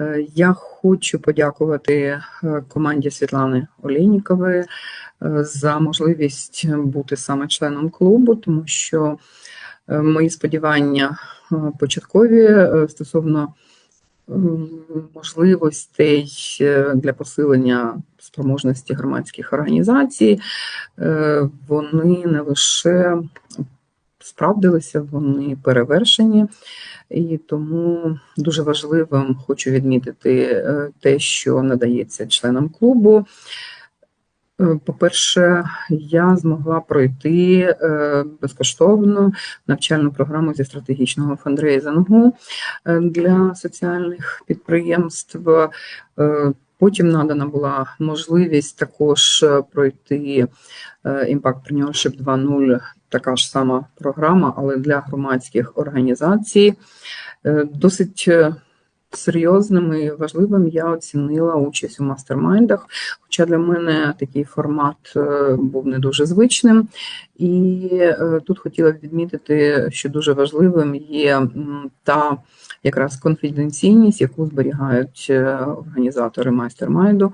Е, Я хочу подякувати е, команді Світлани Олійнікової е, за можливість бути саме членом клубу, тому що мої сподівання початкові стосовно можливостей для посилення спроможності громадських організацій, вони не лише справдилися, вони перевершені. І тому дуже важливим хочу відмітити е, те, що надається членам клубу. Е, По-перше, я змогла пройти е, безкоштовно навчальну програму зі стратегічного фандрейзингу для соціальних підприємств. Потім надана була можливість також е, пройти е, Impact Entrepreneurship 2.0, така ж сама програма, але для громадських організацій. Е, Досить серйозним і важливим я оцінила участь у мастермайндах, хоча для мене такий формат е, був не дуже звичним. І е, тут хотіла б відмітити, що дуже важливим є та якраз конфіденційність, яку зберігають е, організатори майстермайду,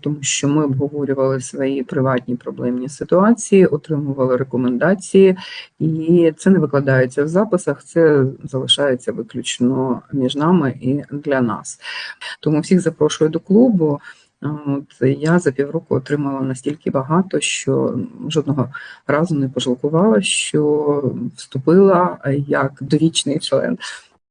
тому що ми обговорювали свої приватні проблемні ситуації, отримували рекомендації, і це не викладається в записах, це залишається виключно між нами для нас. Тому всіх запрошую до клубу. От я за півроку отримала настільки багато, що жодного разу не пожалкувала, що вступила як довічний член.